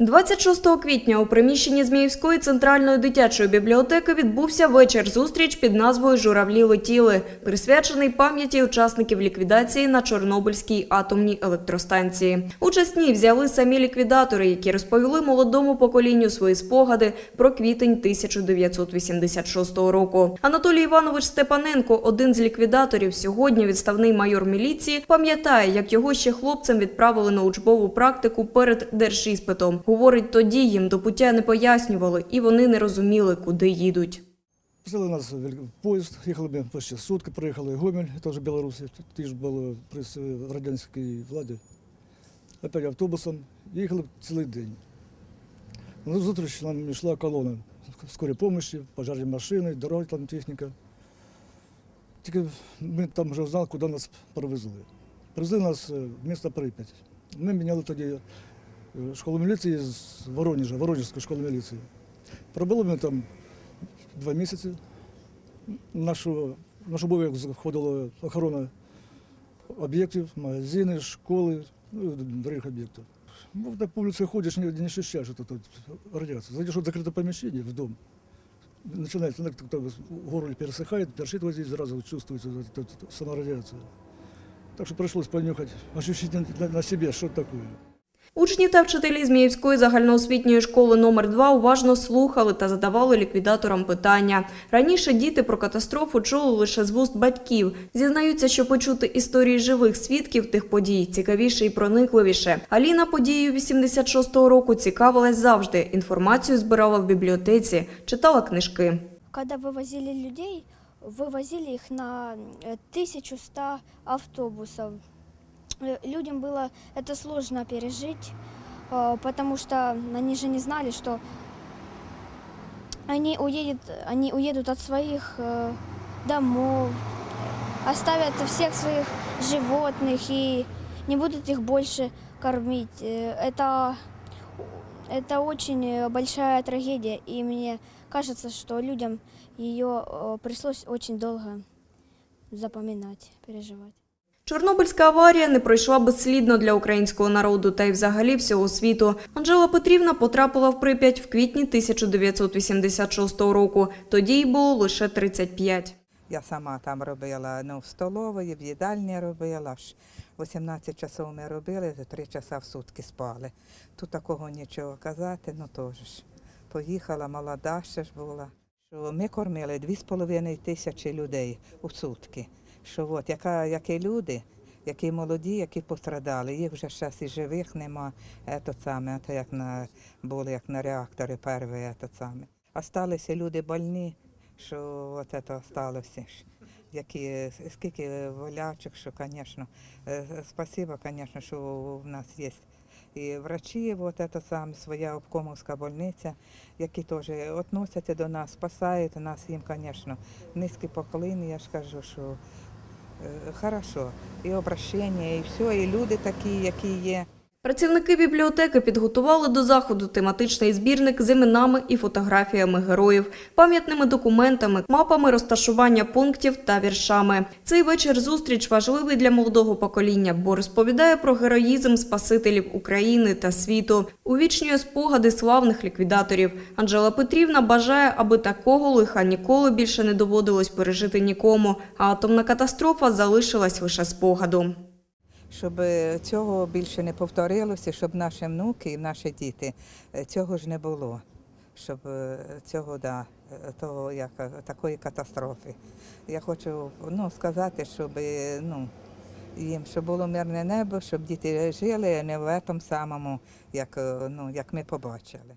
26 квітня у приміщенні Зміївської центральної дитячої бібліотеки відбувся вечір-зустріч під назвою Журавлі летіли, присвячений пам'яті учасників ліквідації на Чорнобильській атомній електростанції. Участь ній взяли самі ліквідатори, які розповіли молодому поколінню свої спогади про квітень 1986 року. Анатолій Іванович Степаненко, один з ліквідаторів, сьогодні відставний майор міліції, пам'ятає, як його ще хлопцем відправили на учбову практику перед держіспитом. Говорить, тоді їм до пуття не пояснювали, і вони не розуміли, куди їдуть. Пустили нас в поїзд, їхали ми почти сутки, приїхали в Гомель, теж Білорусі, ті ж було при радянській владі. Опять автобусом, їхали цілий день. На зустріч нам йшла колона скорої допомоги, пожежні машини, дороги там техніка. Тільки ми там вже знали, куди нас перевезли. Привезли нас е, в місто Прип'ять. Ми міняли тоді школу міліції з Воронежа, Воронежську школу міліції. Пробули ми там два місяці. Нашу, в наш обов'язок входила охорона об'єктів, магазини, школи, ну, і других об'єктів. Ну, так по вулиці ходиш, не, не ощущаешь, что тут радиация. Зайдешь в закрытое помещение, в дом, начинается, ну, как-то в горле пересыхает, першит вот здесь, сразу чувствуется вот эта вот сама радиация. Так что пришлось понюхать, ощутить на, на себе, что это такое. Учні та вчителі Зміївської загальноосвітньої школи номер 2 уважно слухали та задавали ліквідаторам питання. Раніше діти про катастрофу чули лише з вуст батьків. Зізнаються, що почути історії живих свідків тих подій цікавіше і проникливіше. Аліна подією 86-го року цікавилась завжди. Інформацію збирала в бібліотеці, читала книжки. Когда вывозили людей, вывозили их на э, 1100 автобусов. Э, Людям было это сложно пережить, э, потому что они же не знали, что они уедут, они уедут от своих э, домов, оставят всех своих животных и не будут их больше кормить. Это, это очень большая трагедия, и мне кажется, что людям ее пришлось очень долго запоминать, переживать. Чорнобильська аварія не пройшла безслідно для українського народу та й взагалі всього світу. Анжела Петрівна потрапила в Прип'ять в квітні 1986 року. Тоді їй було лише 35. Я сама там робила ну, в столової, в їдальні робила. ж 18 часов ми робили, за 3 часа в сутки спали. Тут такого нічого казати, ну теж ж. Поїхала, молода ще ж була. Ми кормили 2,5 тисячі людей у сутки. Що от, яка, які люди, які молоді, які пострадали, їх вже зараз і живих нема. Ето саме, то як на, були як на реакторі перші, ето саме. Осталися люди больні, що от це сталося. ж. Які, скільки волячок, що, звісно, е, спасибо, звісно, що в нас є і врачі, от це саме, своя обкомовська больниця, які теж відносяться до нас, спасають нас, їм, звісно, низький поклин, я ж кажу, що е, хорошо. І обращення, і все, і люди такі, які є. Працівники бібліотеки підготували до заходу тематичний збірник з іменами і фотографіями героїв, пам'ятними документами, мапами розташування пунктів та віршами. Цей вечір зустріч важливий для молодого покоління, бо розповідає про героїзм спасителів України та світу, увічнює спогади славних ліквідаторів. Анжела Петрівна бажає, аби такого лиха ніколи більше не доводилось пережити нікому, а атомна катастрофа залишилась лише спогадом. Щоб е, цього більше не повторилося, щоб наші внуки і наші діти е, цього ж не було. Щоб е, цього да, того, як, такої катастрофи. Я хочу ну, сказати, щоб ну, їм щоб було мирне небо, щоб діти жили не в тому самому, як, ну, як ми побачили.